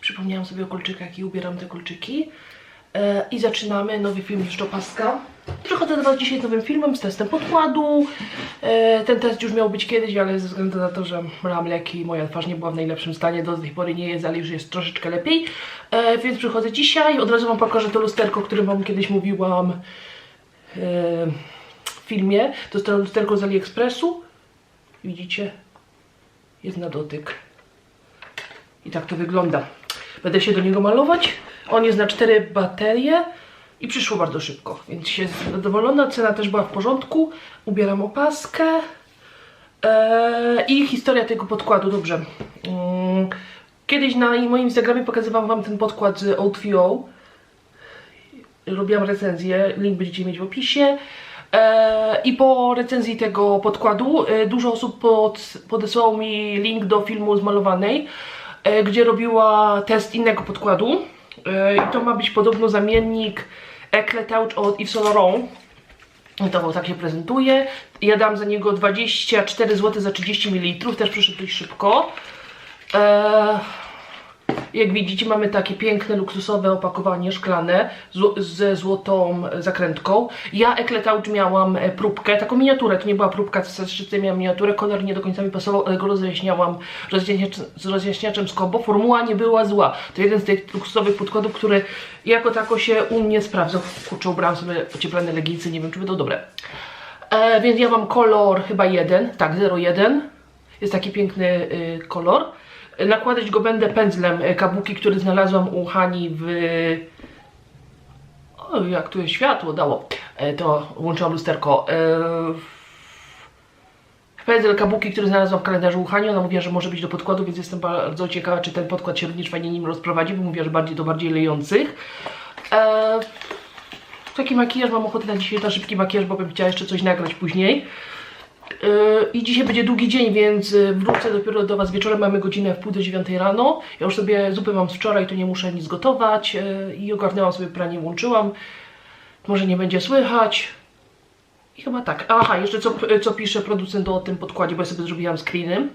Przypomniałam sobie o kolczykach i ubieram te kolczyki. E, I zaczynamy nowy film z Paska. Przychodzę do Was dzisiaj z nowym filmem, z testem podkładu. E, ten test już miał być kiedyś, ale ze względu na to, że brałam leki i moja twarz nie była w najlepszym stanie, do tej pory nie jest, ale już jest troszeczkę lepiej. E, więc przychodzę dzisiaj. Od razu Wam pokażę to lusterko, o którym Wam kiedyś mówiłam e, w filmie. To jest to lusterko z AliExpressu. Widzicie? Jest na dotyk. I tak to wygląda. Będę się do niego malować. On jest na cztery baterie i przyszło bardzo szybko, więc się zadowolona. Cena też była w porządku. Ubieram opaskę. Eee, I historia tego podkładu, dobrze. Mm, Kiedyś na moim Instagramie pokazywałam Wam ten podkład z Outfio. Robiłam recenzję, link będziecie mieć w opisie. Eee, I po recenzji tego podkładu e, dużo osób pod, podesłało mi link do filmu zmalowanej, gdzie robiła test innego podkładu. E, I to ma być podobno zamiennik Ecletouch od Yves Saint Laurent. To tak się prezentuje. Ja dam za niego 24 zł za 30 ml, też przyszedł dość szybko. Jak widzicie mamy takie piękne, luksusowe opakowanie szklane ze złotą zakrętką. Ja Ecletouch miałam e, próbkę, taką miniaturę, to nie była próbka, z szczytem miałam miniaturę, kolor nie do końca mi pasował, ale go rozjaśniałam rozjaśniacz, z rozjaśniaczem z Kobo. Formuła nie była zła. To jeden z tych luksusowych podkładów, który jako tako się u mnie sprawdzał. Kurczę, ubrałam sobie ocieplane leginsy, nie wiem czy będą dobre. E, więc ja mam kolor chyba jeden, tak 01. Jest taki piękny y, kolor. E, Nakładać go będę pędzlem y, kabuki, który znalazłam u Hani w... O, jak tu światło dało. E, to włączyłam lusterko. E, Pędzel kabuki, który znalazłam w kalendarzu u Hani, ona mówiła, że może być do podkładu, więc jestem bardzo ciekawa, czy ten podkład się również fajnie nim rozprowadzi, bo mówiła, że bardziej do bardziej lejących. E, taki makijaż, mam ochotę na dzisiaj na szybki makijaż, bo bym chciała jeszcze coś nagrać później. Yy, I dzisiaj będzie długi dzień, więc yy, wrócę dopiero do Was wieczorem. Mamy godzinę w pół do dziewiątej rano. Ja już sobie zupę mam z wczoraj, to nie muszę nic gotować. Yy, I ogarnęłam sobie pranie, włączyłam. Może nie będzie słychać. I chyba tak. Aha, jeszcze co, co pisze producent o tym podkładzie, bo ja sobie zrobiłam screeny.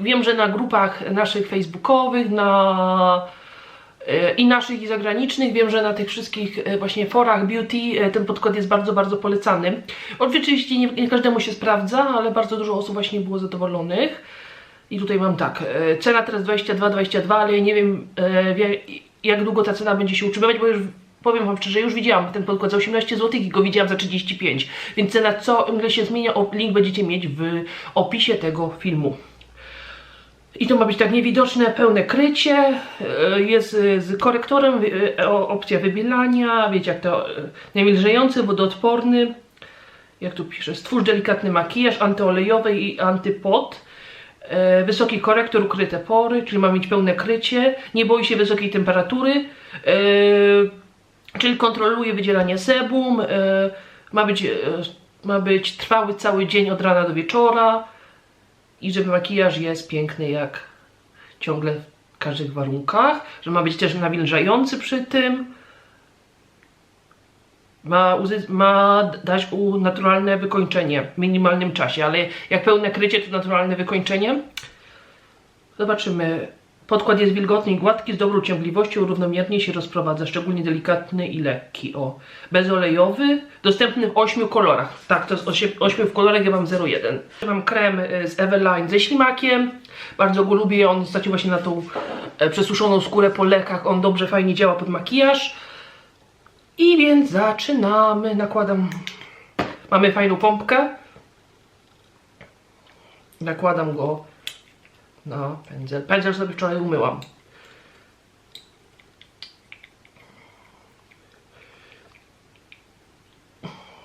Wiem, że na grupach naszych facebookowych, na i naszych i zagranicznych. Wiem, że na tych wszystkich e, właśnie forach beauty e, ten podkład jest bardzo, bardzo polecany. Oczywiście nie, nie każdemu się sprawdza, ale bardzo dużo osób właśnie było zadowolonych. I tutaj mam tak, e, cena teraz 22,22, ale ja nie wiem e, wie- jak długo ta cena będzie się utrzymywać, bo już powiem Wam szczerze, już widziałam ten podkład za 18 zł i go widziałam za 35. Więc cena co ile się zmienia, link będziecie mieć w opisie tego filmu. I to ma być tak niewidoczne, pełne krycie, e, jest e, z korektorem, e, opcja wybielania, wiecie jak to, nawilżający, wodoodporny, jak tu pisze, stwórz delikatny makijaż antyolejowy i antypot, wysoki korektor, ukryte pory, czyli ma mieć pełne krycie, nie boi się wysokiej temperatury, czyli kontroluje wydzielanie sebum, ma być, ma być trwały cały dzień od rana do wieczora, i żeby makijaż jest piękny jak ciągle w każdych warunkach, że ma być też nawilżający przy tym. Ma, ma dać u naturalne wykończenie w minimalnym czasie, ale jak pełne krycie to naturalne wykończenie. Zobaczymy. Podkład jest wilgotny i gładki, z dobrą ciągliwością, równomiernie się rozprowadza, szczególnie delikatny i lekki. O, bezolejowy, dostępny w 8 kolorach. Tak, to jest 8 w kolorach, ja mam 01. Mam krem y, z Eveline ze ślimakiem, bardzo go lubię, on stracił właśnie na tą e, przesuszoną skórę po lekach, on dobrze, fajnie działa pod makijaż. I więc zaczynamy, nakładam, mamy fajną pompkę, nakładam go na pędzel. Pędzel sobie wczoraj umyłam.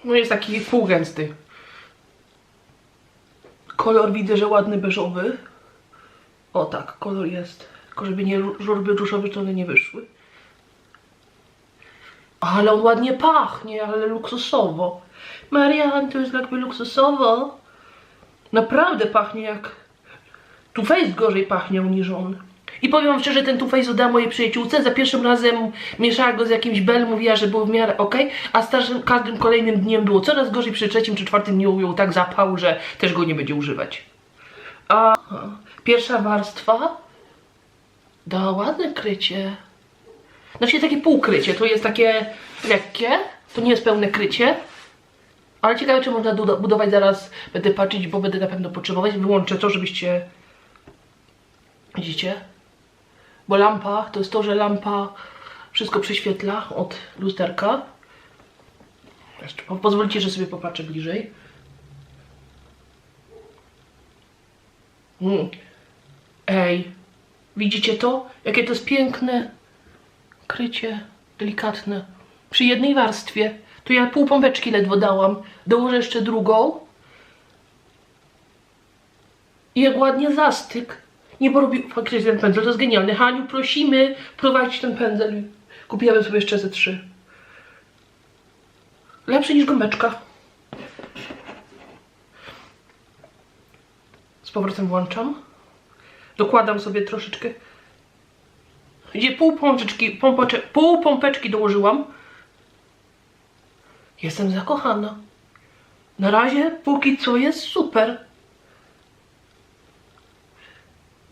No jest taki półgęsty. Kolor widzę, że ładny beżowy. O tak, kolor jest. Tylko żeby nie żurby różowe, to one nie wyszły. Ale on ładnie pachnie, ale luksusowo. Marian, to jest jakby luksusowo. Naprawdę pachnie jak Too Faced gorzej pachniał niż on. I powiem wam szczerze, ten Too Faced oddała mojej przyjaciółce. Za pierwszym razem mieszała go z jakimś Bell, mówiła, że było w miarę ok, a z każdym, kolejnym dniem było coraz gorzej. Przy trzecim czy czwartym dniu ją tak zapał, że też go nie będzie używać. A pierwsza warstwa Da ładne krycie. Znaczy takie półkrycie, to jest takie lekkie, to nie jest pełne krycie. Ale ciekawe, czy można budować zaraz, będę patrzeć, bo będę na pewno potrzebować. Wyłączę to, żebyście... Widzicie? Bo lampa, to jest to, że lampa wszystko prześwietla od lusterka. Jeszcze po- pozwolicie, że sobie popatrzę bliżej. Mm. Ej, widzicie to? Jakie to jest piękne krycie, delikatne. Przy jednej warstwie. Tu ja pół pompeczki ledwo dałam. Dołożę jeszcze drugą. I jak ładnie zastyk. Nie porobił faktycznie ten pędzel, to jest genialny. Haniu, prosimy prowadzić ten pędzel. Kupiłem sobie jeszcze ze trzy. Lepszy niż gąbeczka. Z powrotem włączam. Dokładam sobie troszeczkę. Gdzie pół pompeczki, pompocze, pół pompeczki dołożyłam. Jestem zakochana. Na razie póki co jest super.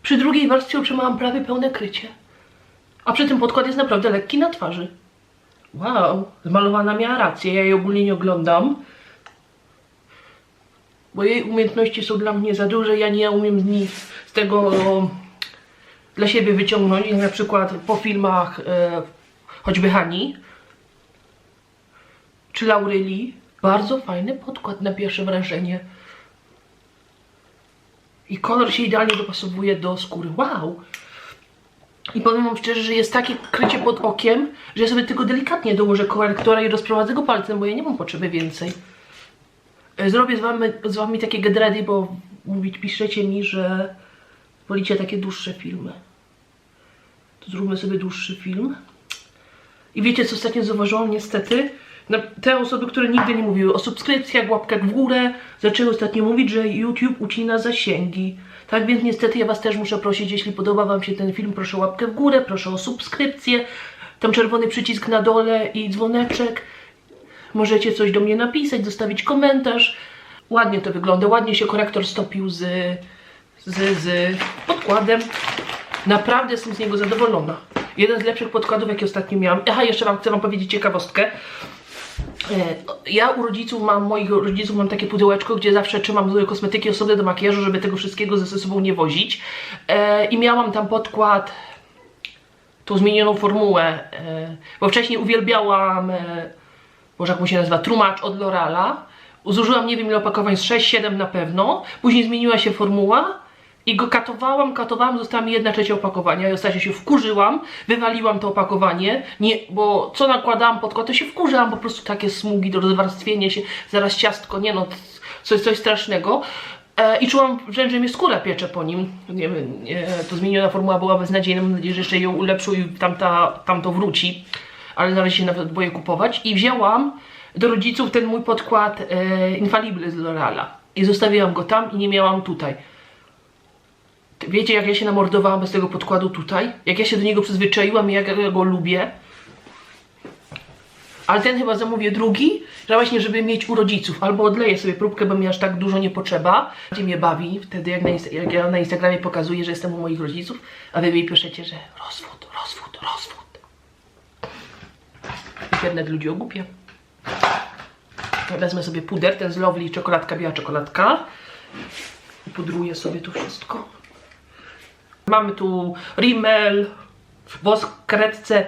Przy drugiej warstwie otrzymałam prawie pełne krycie. A przy tym podkład jest naprawdę lekki na twarzy. Wow, zmalowana miała rację, ja jej ogólnie nie oglądam. Bo jej umiejętności są dla mnie za duże, ja nie umiem z nich, z tego dla siebie wyciągnąć. Jak Na przykład po filmach e, choćby Hani czy Lauryli. Bardzo fajny podkład na pierwsze wrażenie. I kolor się idealnie dopasowuje do skóry. Wow! I powiem wam szczerze, że jest takie krycie pod okiem, że ja sobie tylko delikatnie dołożę korektora i rozprowadzę go palcem, bo ja nie mam potrzeby więcej. E, Zrobię z wami, z wami takie get ready, bo mówić, piszecie mi, że wolicie takie dłuższe filmy. To zróbmy sobie dłuższy film. I wiecie, co ostatnio zauważyłam? Niestety, te osoby, które nigdy nie mówiły o subskrypcjach, łapkach w górę, zaczęły ostatnio mówić, że YouTube ucina zasięgi. Tak więc niestety ja Was też muszę prosić, jeśli podoba Wam się ten film, proszę łapkę w górę, proszę o subskrypcję, tam czerwony przycisk na dole i dzwoneczek. Możecie coś do mnie napisać, zostawić komentarz. Ładnie to wygląda, ładnie się korektor stopił z, z, z podkładem. Naprawdę jestem z niego zadowolona. Jeden z lepszych podkładów, jakie ostatnio miałam. Aha, jeszcze wam chcę wam powiedzieć ciekawostkę. E, Ja u rodziców mam, moich rodziców mam takie pudełeczko, gdzie zawsze trzymam kosmetyki osobne do makijażu, żeby tego wszystkiego ze sobą nie wozić. E, I miałam tam podkład, tą zmienioną formułę, e, bo wcześniej uwielbiałam, może jak mu się nazywa, trumacz od L'Oreala. Zużyłam nie wiem ile opakowań, z 6-7 na pewno. Później zmieniła się formuła i go katowałam, katowałam, została mi jedna trzecia opakowania i ostatnio się wkurzyłam, wywaliłam to opakowanie, nie, bo co nakładałam pod to się wkurzałam, po prostu takie smugi do rozwarstwienia się, zaraz ciastko, nie no, coś, coś strasznego. E, I czułam wręcz, że mnie skóra piecze po nim. Nie wiem, nie, to zmieniona formuła była beznadziejna, mam nadzieję, że jeszcze ją ulepszył i tamta, tamto wróci. Ale na razie się nawet boję kupować. I wzięłam do rodziców ten mój podkład e, z L'Oreala. I zostawiłam go tam i nie miałam tutaj. Wiecie, jak ja się namordowałam bez tego podkładu tutaj? Jak ja się do niego przyzwyczaiłam i jak ja go lubię? Ale ten chyba zamówię drugi, że właśnie, żeby mieć u rodziców. Albo odleję sobie próbkę, bo mi aż tak dużo nie potrzeba. Gdzie mnie bawi, wtedy jak, na jak ja na Instagramie pokazuję, że jestem u moich rodziców, a wy mi piszecie, że rozwód, rozwód, rozwód. Internet ludzi ogłupia. Wezmę sobie puder, ten z Lovely, czekoladka, biała czekoladka. Pudruję sobie tu wszystko. Mamy tu Rimmel, wosk kredce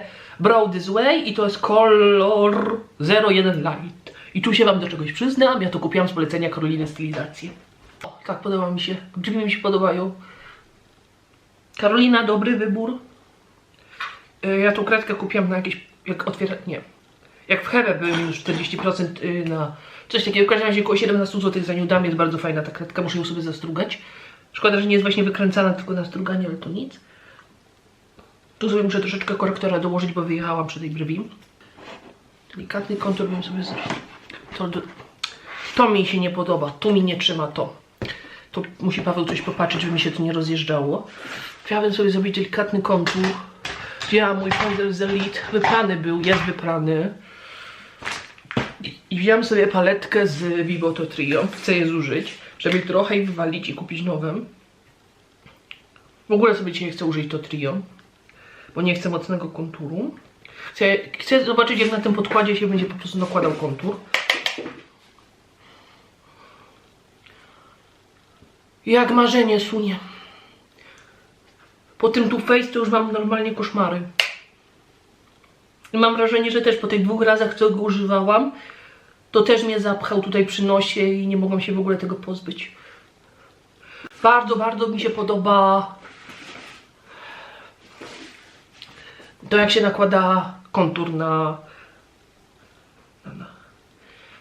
This Way i to jest kolor 01 Light. I tu się wam do czegoś przyznam, ja to kupiłam z polecenia Karoliny Stylizację. O, tak podoba mi się, drzwi mi się podobają. Karolina, dobry wybór. Y, Ja tą kredkę kupiłam na jakieś, jak otwiera, nie. Jak w Hebe były minus 40% y, na coś takiego, w każdym razie około 17 zł za nią dam, jest bardzo fajna ta kredka, muszę ją sobie zastrugać. Szkoda, że nie jest właśnie wykręcana tylko na struganie, ale to nic. Tu sobie muszę troszeczkę korektora dołożyć, bo wyjechałam przy tej brwi. Delikatny kontur bym sobie zrobił. To, to mi się nie podoba, tu mi nie trzyma to. To musi Paweł coś popatrzeć, żeby mi się to nie rozjeżdżało. Chciałabym sobie zrobić delikatny kontur. Ja, mój pędzel z Elite wyprany był, jest wyprany. I, wziąłem sobie paletkę z Vivo to Trio. Chcę je zużyć, żeby trochę ich wywalić i kupić nowym. W ogóle sobie dzisiaj chcę użyć to Trio. bo nie chcę mocnego konturu. Chcę, chcę zobaczyć, jak na tym podkładzie się będzie po prostu nakładał kontur. Jak marzenie sunie. Po tym Too Faced to już mam normalnie koszmary. I mam wrażenie, że też po tych dwóch razach, co go używałam, to też mnie zapchał tutaj przy nosie i nie mogłam się w ogóle tego pozbyć. Bardzo, bardzo mi się podoba to, jak się nakłada kontur na, na,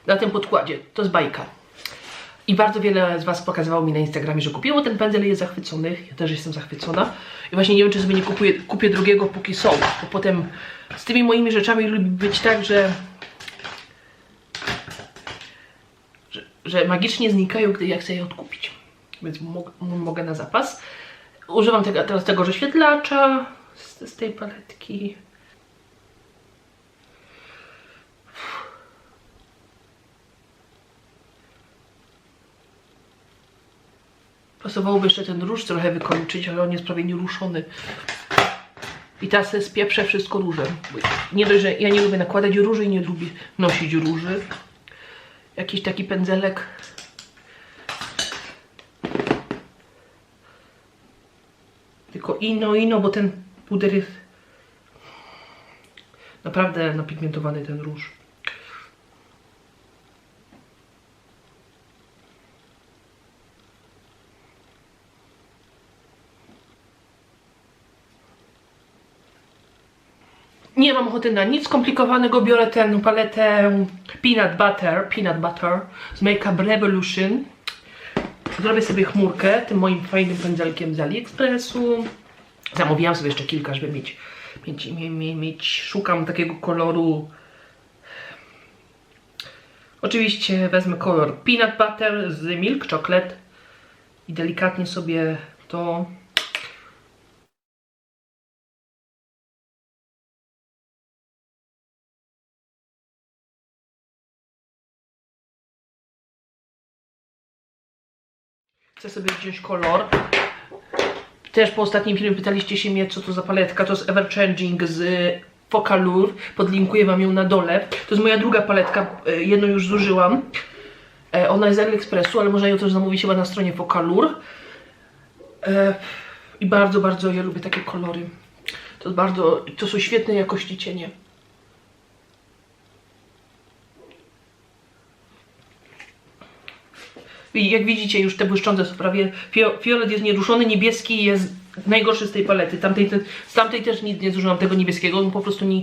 na tym podkładzie. To jest bajka. I bardzo wiele z Was pokazywało mi na Instagramie, że kupiło ten pędzel i jest zachwyconych. Ja też jestem zachwycona. I właśnie nie wiem, czy sobie nie kupuję, kupię drugiego, póki są. Bo potem z tymi moimi rzeczami lubi być tak, że że, magicznie znikają, gdy ja chcę je odkupić. Więc mo mogę na zapas. Używam tego, teraz tego rozświetlacza z, z tej paletki. Pasowałoby jeszcze ten róż trochę wykończyć, ale on jest prawie nieruszony. I teraz spieprzę wszystko różem. Nie dość, że ja nie lubię nakładać róży i nie lubię nosić róży. Jakiś taki pędzelek. Tylko ino, ino, bo ten puder jest naprawdę napigmentowany ten róż. Nie mam ochoty na nic skomplikowanego, biorę tę paletę Peanut Butter, Peanut Butter z Makeup Revolution. Zrobię sobie chmurkę tym moim fajnym pędzelkiem z AliExpressu. Zamówiłam sobie jeszcze kilka, żeby mieć, mieć, mieć, mieć szukam takiego koloru. Oczywiście wezmę kolor Peanut Butter z Milk Chocolate i delikatnie sobie to Chcę sobie wziąć kolor. Też po ostatnim filmie pytaliście się mnie, co to za paletka. To jest Ever Changing z Focalure. Podlinkuję Wam ją na dole. To jest moja druga paletka. e, Jedną już zużyłam. E, Ona jest z AliExpressu, ale można ją też zamówić chyba na stronie Focalure. I bardzo, bardzo ja lubię takie kolory. To bardzo, to są świetnej jakości cienie. I jak widzicie, już te błyszczące są prawie. Fio, fiolet jest nieruszony, niebieski jest najgorszy z tej palety. Tamtej, te, z tamtej też nic nie zużyłam tego niebieskiego. On po prostu nie.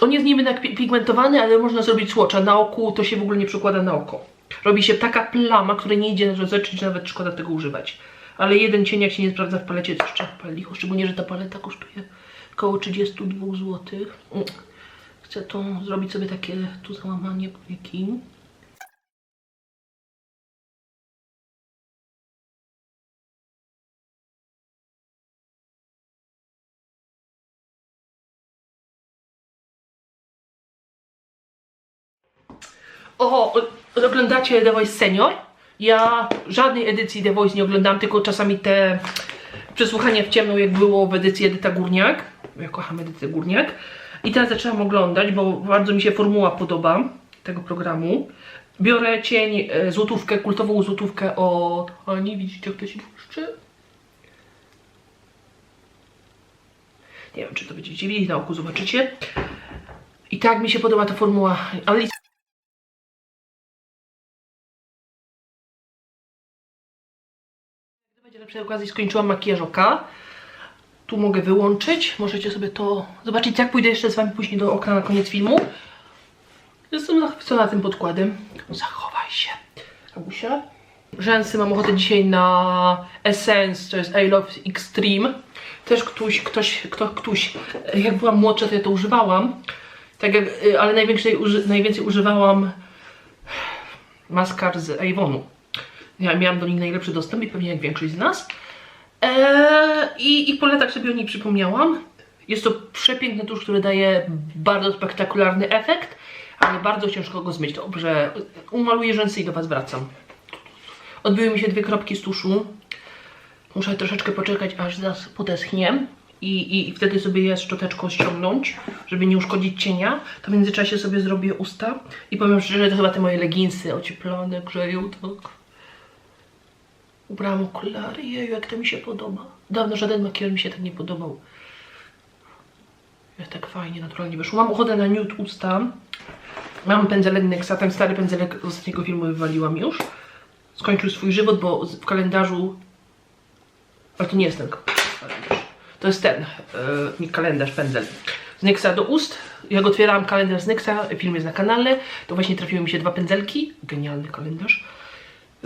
On jest niby tak pi- pigmentowany, ale można zrobić słocza. Na oku to się w ogóle nie przekłada na oko. Robi się taka plama, której nie idzie rozleczyć, że nawet szkoda tego używać. Ale jeden cień, jak się nie sprawdza w palecie, to trzeba palić. Szczególnie, że ta paleta kosztuje około 32 zł. Chcę to zrobić sobie takie tu załamanie powieki. O, o- oglądacie The Voice Senior? Ja żadnej edycji The Voice nie oglądam, tylko czasami te przesłuchania w ciemno, jak było w edycji Edyta Górniak. Ja kocham Edytę Górniak. I teraz zaczęłam oglądać, bo bardzo mi się formuła podoba tego programu. Biorę cień, e, złotówkę, kultową złotówkę od Ani. Widzicie, jak to się błyszczy? Nie wiem, czy to będziecie widzieli na oku, zobaczycie. I tak mi się podoba ta formuła. Lepszej okazji skończyłam makijaż oka. Tu mogę wyłączyć. Możecie sobie to zobaczyć, jak pójdę jeszcze z Wami później do okna na koniec filmu. Jestem zachwycona tym podkładem. Zachowaj się. Agusia. Rzęsy mam ochotę dzisiaj na Essence, to jest I Love Extreme. Też ktoś, ktoś, kto, ktoś, jak byłam młodsza, to ja to używałam. Tak jak, y, ale najwięcej, uży, najwięcej używałam maskar z Avonu. Ja miałam do nich najlepszy dostęp i pewnie jak większość z nas. Eee, i, I po latach sobie o niej przypomniałam. Jest to przepiękny tusz, który daje bardzo spektakularny efekt, ale bardzo ciężko go zmyć. Dobrze, umaluję rzęsy i do Was wracam. Odbiły mi się dwie kropki z tuszu. Muszę troszeczkę poczekać, aż zaraz podeschnie. i, i, i wtedy sobie je szczoteczką ściągnąć, żeby nie uszkodzić cienia, to w międzyczasie sobie zrobię usta i powiem szczerze, to chyba te moje leginsy ocieplone grzeją tak. Ubrałam okulary, jeju, jak to mi się podoba. Dawno żaden makijaż mi się tak nie podobał. Jak tak fajnie, naturalnie wyszło. Mam ochotę na nude usta. Mam pędzelek Nexa, ten stary pędzelek z ostatniego filmu wywaliłam już. Skończył swój żywot, bo w kalendarzu... Ale to nie jest ten kalendarz. To jest ten, yy, kalendarz, pędzel. Z Nexa do ust. Jak otwierałam kalendarz z Nexa, film jest na kanale, to właśnie trafiły mi się dwa pędzelki. Genialny kalendarz.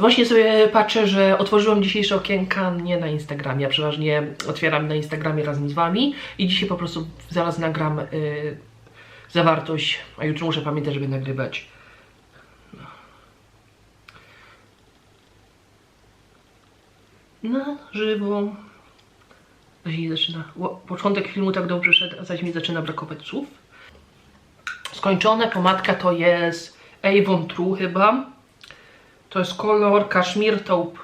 Właśnie sobie patrzę, że otworzyłam dzisiejsze okienka nie na Instagramie, ja przeważnie otwieram na Instagramie razem z Wami i dzisiaj po prostu zaraz nagram y, zawartość, a jutro muszę pamiętać, żeby nagrywać. Na żywo. Zaś zaczyna. Początek filmu tak dobrze szedł, a zaś mi zaczyna brakować słów. Skończone, pomadka to jest Avon True chyba. To jest kolor Kashmir Taupe.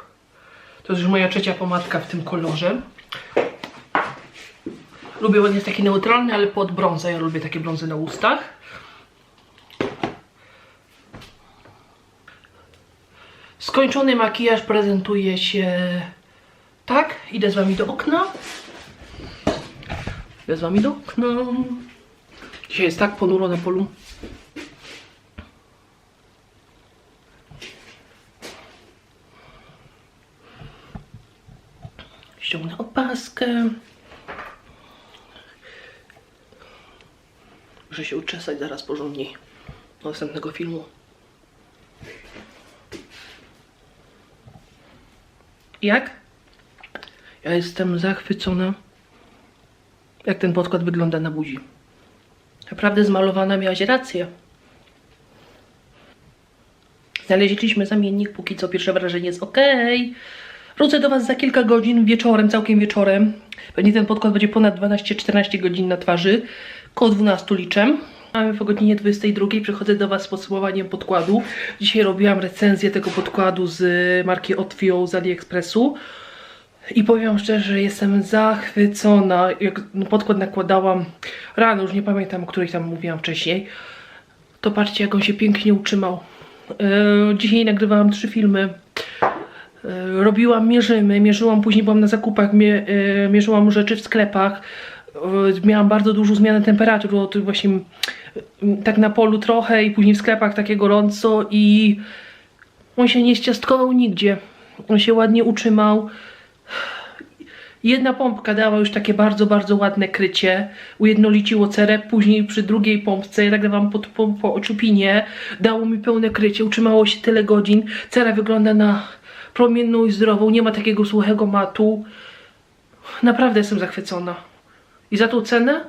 To jest już moja trzecia pomadka w tym kolorze. Lubię, on jest taki neutralny, ale pod brązę. Ja lubię takie brązy na ustach. Skończony makijaż prezentuje się tak. Idę z wami do okna. Idę z wami do okna. Dzisiaj jest tak ponuro na polu. Ściągnę opaskę. Muszę się uczesać zaraz porządniej do następnego filmu. Jak? Ja jestem zachwycona, jak ten podkład wygląda na buzi. Naprawdę zmalowana miałaś rację. Znaleźliśmy zamiennik, póki co pierwsze wrażenie jest ok. Wrócę do Was za kilka godzin, wieczorem, całkiem wieczorem. Pewnie ten podkład będzie ponad 12-14 godzin na twarzy. Koło 12 liczę. Mamy po godzinie 22 przychodzę do Was z podsumowaniem podkładu. Dzisiaj robiłam recenzję tego podkładu z marki Otfio z AliExpressu. I powiem szczerze, że jestem zachwycona. Jak podkład nakładałam rano, już nie pamiętam, o której tam mówiłam wcześniej. To patrzcie, jak on się pięknie utrzymał. Yy, dzisiaj nagrywałam trzy filmy. Yy, robiłam mierzymy, mierzyłam, później byłam na zakupach, yy, mierzyłam rzeczy w sklepach. Miałam bardzo dużą zmianę temperatur, to właśnie tak na polu trochę i później w sklepach takie gorąco i on się nie ściastkował nigdzie. On się ładnie utrzymał. Jedna pompka dała już takie bardzo, bardzo ładne krycie, ujednoliciło cerę, później przy drugiej pompce, ja nagrywam pod pompą o czupinie, dało mi pełne krycie, utrzymało się tyle godzin, cera wygląda na promienną i zdrową, nie ma takiego suchego matu. Naprawdę jestem zachwycona. I za tą cenę?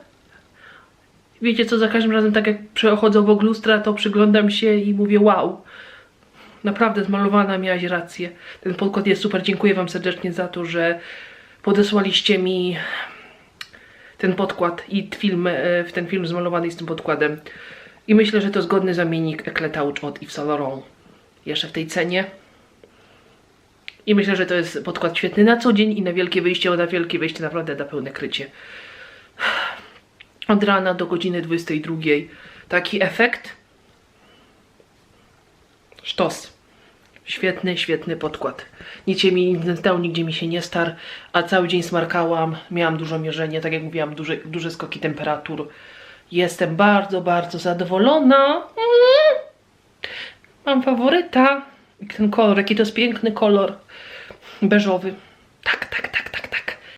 Wiecie co, za każdym razem tak jak przechodzę obok lustra, to przyglądam się i mówię wow. Naprawdę zmalowana, miałaś rację. Ten podkład jest super. Dziękuję Wam serdecznie za to, że podesłaliście mi ten podkład i film, e, w ten film zmalowany z tym podkładem. I myślę, że to zgodny zamiennik Ecletouch od Yves Saint Laurent. Jeszcze w tej cenie. I myślę, że to jest podkład świetny na co dzień i na wielkie wyjście. Na wielkie wyjście naprawdę da pełne krycie. Od rana do godziny 22. Taki efekt. Sztos. Świetny, świetny podkład. Nic się mi nie zdał, nigdzie mi się nie starł, a cały dzień smarkałam, miałam dużo mierzenie, tak jak mówiłam, duże, duże skoki temperatur. Jestem bardzo, bardzo zadowolona. Mm. Mam faworyta. Ten kolor, jaki to jest piękny kolor. Beżowy. Tak, tak, tak, tak.